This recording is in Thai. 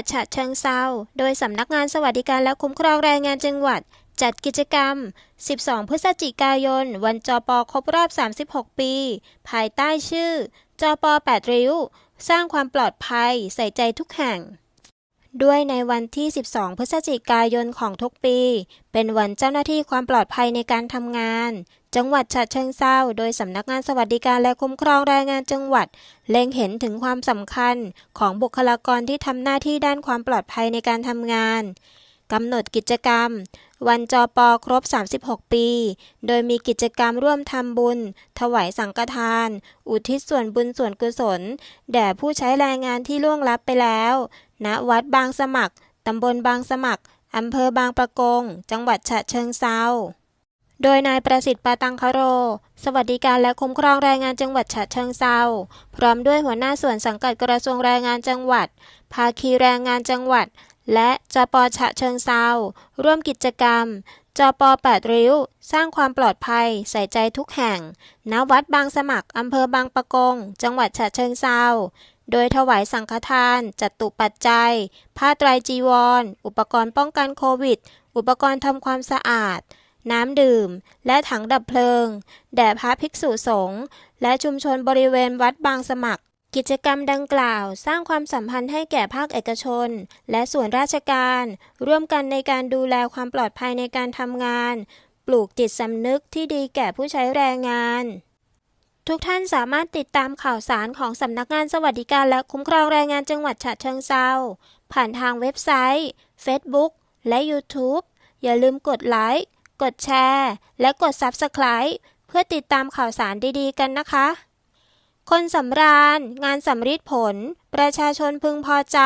ดฉะเชิงเซาโดยสำนักงานสวัสดิการและคุ้มครองแรงงานจังหวัด จัดกิจกรรม 12 พฤศจิกายน วันจปครบรอบ 36 ปี ภายใต้ชื่อจป8ริ้ว สร้างความปลอดภัยใส่ใจทุกแห่ง ด้วยในวันที่ 12 พฤศจิกายนของทุกปี เป็นวันเจ้าหน้าที่ความปลอดภัยในการทำงาน จังหวัดฉะเชิงเซาโดยสำนักงานสวัสดิการและคุ้มครองแรงงานจังหวัด เล็งเห็นถึงความสำคัญของบุคลากรที่ทำหน้าที่ด้านความปลอดภัยในการทำงานกำหนดกิจกรรม วันจปครบ 36 ปี โดยมีกิจกรรมร่วมทำบุญ ถวายสังฆทาน อุทิศส่วนบุญส่วนกุศล แด่ผู้ใช้แรงงานที่ล่วงลับไปแล้ว ณวัดบางสมัคร ตำบลบางสมัคร อำเภอบางประกง จังหวัดฉะเชิงเซาโดยนายประสิทธิ์ปาตังคโร สวัสดิการและคุ้มครองแรงงานจังหวัดฉะเชิงเซาพร้อมด้วยหัวหน้าส่วนสังกัดกระทรวงแรงงานจังหวัด ภาคีแรงงานจังหวัด และจปฉะเชิงเซาร่วมกิจกรรมจป8ริ้ว สร้างความปลอดภัย ใส่ใจทุกแห่ง ณ วัดบางสมัคร อำเภอบางปะกง จังหวัดฉะเชิงเซา โดยถวายสังฆทาน จัตุปัจจัย ผ้าไตรจีวรอุปกรณ์ป้องกันโควิด อุปกรณ์ทำความสะอาด น้ำดื่ม และถังดับเพลิง แด่พระภิกษุสงฆ์และชุมชนบริเวณวัดบางสมัคร กิจกรรมดังกล่าว สร้างความสัมพันธ์ให้แก่ภาคเอกชน และส่วนราชการ ร่วมกันในการดูแลความปลอดภัยในการทำงาน ปลูกจิตสำนึกที่ดีแก่ผู้ใช้แรงงาน ทุกท่านสามารถติดตามข่าวสารของสำนักงานสวัสดิการและคุ้มครองแรงงานจังหวัดฉะเชิงเซาผ่านทางเว็บไซต์ Facebook และ YouTube อย่าลืมกดไลค์ กดแชร์ และกด Subscribe เพื่อติดตามข่าวสารดีๆ กันนะคะ คนสำราญ งานสำริดผล ประชาชนพึงพอใจ